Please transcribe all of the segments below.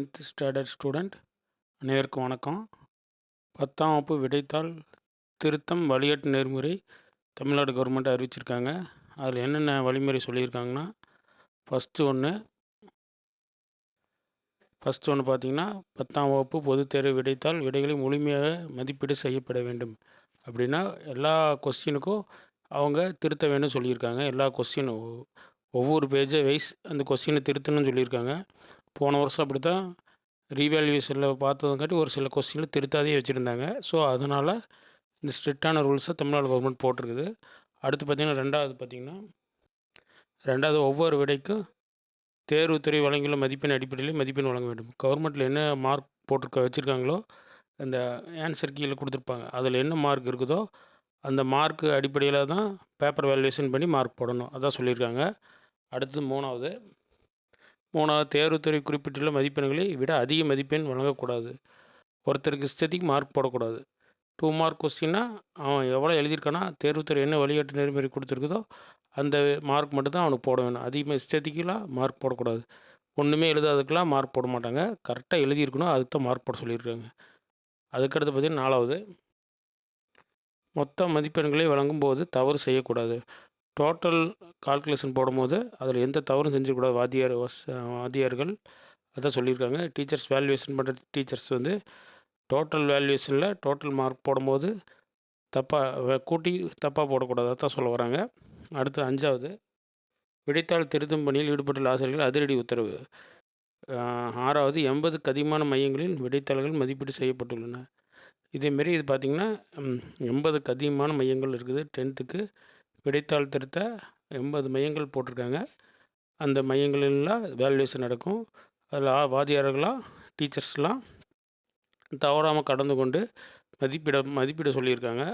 Tenth standard student அனைவருக்கும் வணக்கம். பத்தாம் வகுப்பு விடைத்தாள் திருத்தம் வழிகாட்டு நெறிமுறை தமிழ்நாடு கவர்மெண்ட் அறிவிச்சிருக்காங்க. அதில் என்னென்ன வழிமுறை சொல்லியிருக்காங்கன்னா ஃபஸ்ட்டு ஒன்று ஃபஸ்ட்டு ஒன்று பார்த்தீங்கன்னா பத்தாம் வகுப்பு பொதுத் தேர்வு விடைத்தாள் விடைகளை முழுமையாக மதிப்பீடு செய்யப்பட வேண்டும். அப்படின்னா எல்லா கொஸ்டினுக்கும் அவங்க திருத்த வேண்டும் சொல்லியிருக்காங்க. எல்லா கொஸ்டினும் ஒவ்வொரு பேஜை வைஸ் அந்த கொஸ்டினை திருத்தணும்னு சொல்லியிருக்காங்க. போன வருஷம் அப்படி தான் ரீவேல்யூஷனில் பார்த்ததுங்காட்டி ஒரு சில கொஸ்டினில் திருத்தாதே வச்சுருந்தாங்க. ஸோ அதனால் இந்த ஸ்ட்ரிக்டான ரூல்ஸை தமிழ்நாடு கவர்மெண்ட் போட்டிருக்குது. அடுத்து பார்த்திங்கன்னா ரெண்டாவது பார்த்திங்கன்னா ரெண்டாவது ஒவ்வொரு விடைக்கும் தேர்வுத்துறை வழங்கியுள்ள மதிப்பெண் அடிப்படையில் மதிப்பெண் வழங்க வேண்டும். கவர்மெண்ட்டில் என்ன மார்க் போட்டிருக்க வச்சுருக்காங்களோ அந்த ஆன்சர் கீழே கொடுத்துருப்பாங்க. அதில் என்ன மார்க் இருக்குதோ அந்த மார்க்கு அடிப்படையில் தான் பேப்பர் வேல்யூஷன் பண்ணி மார்க் போடணும். அதான் சொல்லியிருக்காங்க. அடுத்து மூணாவது மூணாவது தேர்வுத்துறை குறிப்பிட்டுள்ள மதிப்பெண்களை விட அதிக மதிப்பெண் வழங்கக்கூடாது. ஒருத்தருக்கு இஷ்டத்துக்கு மார்க் போடக்கூடாது. டூ மார்க் கொஸ்டின்னா அவன் எவ்வளோ எழுதியிருக்கானா தேர்வுத்துறை என்ன வழிகாட்டு நெறிமுறை கொடுத்துருக்குதோ அந்த மார்க் மட்டும்தான் அவனுக்கு போட வேணும். அதிகமாக இஷ்டத்துக்குலாம் மார்க் போடக்கூடாது. ஒன்றுமே எழுதாதுக்கெலாம் மார்க் போட மாட்டாங்க. கரெக்டாக எழுதியிருக்கணும் அதுக்கு தான் மார்க் போட சொல்லியிருக்காங்க. அதுக்கடுத்து பார்த்திங்கன்னா நாலாவது. மொத்த மதிப்பெண்களை வழங்கும்போது தவறு செய்யக்கூடாது. டோட்டல் கால்குலேஷன் போடும்போது அதில் எந்த தவறும் செஞ்சிடக்கூடாது. வாத்தியார் வாத்தியார்கள் அதான் சொல்லியிருக்காங்க. டீச்சர்ஸ் வேல்யூவேஷன் பண்ணுற டீச்சர்ஸ் வந்து டோட்டல் வேல்யூவேஷனில் டோட்டல் மார்க் போடும்போது தப்பாக கூட்டி தப்பாக போடக்கூடாது. அதான் சொல்ல வராங்க. அடுத்து அஞ்சாவது விடைத்தாள் திருத்தும் பணியில் ஈடுபட்டுள்ள ஆசிரியர்கள் அதிரடி உத்தரவு. ஆறாவது எண்பதுக்கு அதிகமான மையங்களில் விடைத்தாள்கள் மதிப்பீடு செய்யப்பட்டுள்ளன. இதேமாரி இது பார்த்திங்கன்னா எண்பதுக்கு அதிகமான மையங்கள் இருக்குது. டென்த்துக்கு விடைத்தாள் திருத்த எண்பது மையங்கள் போட்டிருக்காங்க. அந்த மையங்களெல்லாம் வேல்யூவேஷன் நடக்கும். அதில் வாத்தியார்களாக டீச்சர்ஸ்லாம் தவறாமல் கடந்து கொண்டு மதிப்பிட மதிப்பிட சொல்லியிருக்காங்க.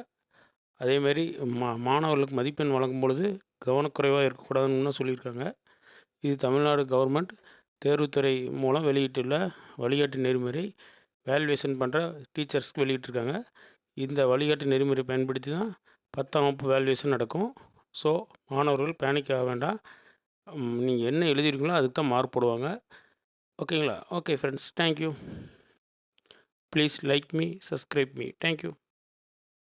அதேமாரி மா மாணவர்களுக்கு மதிப்பெண் வழங்கும் பொழுது கவனக்குறைவாக இருக்கக்கூடாதுன்னு சொல்லியிருக்காங்க. இது தமிழ்நாடு கவர்மெண்ட் தேர்வுத்துறை மூலம் வெளியிட்டுள்ள வழிகாட்டு நெறிமுறை வேல்யூவேஷன் பண்ணுற டீச்சர்ஸ்க்கு வெளியிட்டிருக்காங்க. இந்த வழிகாட்டு நெறிமுறை பயன்படுத்தி தான் பத்தாம் வகுப்பு வேல்யூஷன் நடக்கும். ஸோ மாணவர்கள் பேனிக் ஆக வேண்டாம். நீங்கள் என்ன எழுதியிருக்கீங்களோ அதுக்கு தான் மார்க் போடுவாங்க. ஓகேங்களா okay friends thank you please like me subscribe me thank you